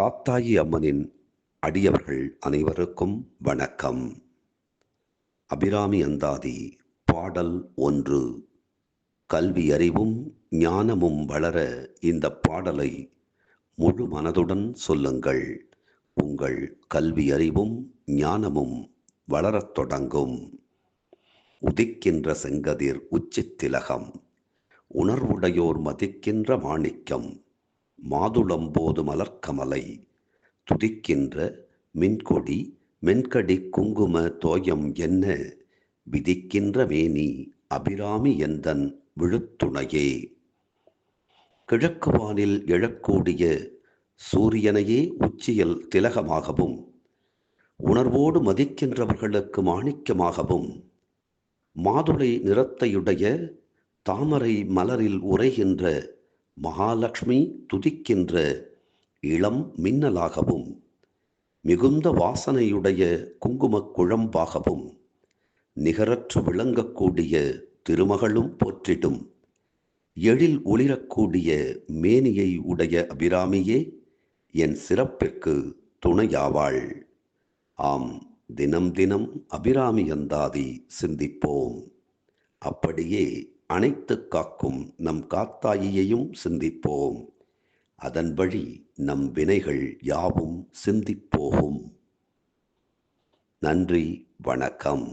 காப்தாயி அம்மனின் அடியவர்கள் அனைவருக்கும் வணக்கம். அபிராமி அந்தாதி பாடல் ஒன்று. கல்வி அறிவும் ஞானமும் வளர இந்த பாடலை முழு மனதுடன் சொல்லுங்கள். உங்கள் கல்வி அறிவும் ஞானமும் வளரத் தொடங்கும். உதிக்கின்ற செங்கதிர் உச்சித்திலகம். உணர்வுடையோர் மதிக்கின்ற மாணிக்கம். மாதுளம்போது மலர்க்கமலை. துதிக்கின்ற மின்கொடி மென்கடி குங்கும தோயம் என்ன? விதிக்கின்ற மேனி அபிராமி எந்தன் விழுத்துணையே? கிழக்கு வானில் எழக்கூடிய சூரியனையே உச்சியில் திலகமாகவும் உணர்வோடு மதிக்கின்றவர்களுக்கு மாணிக்கமாகவும் மாதுளை நிறத்தையுடைய தாமரை மலரில் உரைகின்ற மகாலட்சுமி துதிக்கின்ற இளம் மின்னலாகவும் மிகுந்த வாசனையுடைய குங்குமக் குழம்பாகவும் நிகரற்று விளங்கக்கூடிய திருமகளும் போற்றிடும். எழில் ஒளிரக்கூடிய மேனியை உடைய அபிராமியே என் சிறப்பிற்கு துணையாவாள். ஆம் தினம் தினம் அபிராமி அந்தாதி சிந்திப்போம். அப்படியே அனைத்து காக்கும் நம் காத்தாயியையும் சிந்திப்போம். அதன் வழி நம் வினைகள் யாவும் சிந்திப்போகும் நன்றி வணக்கம்.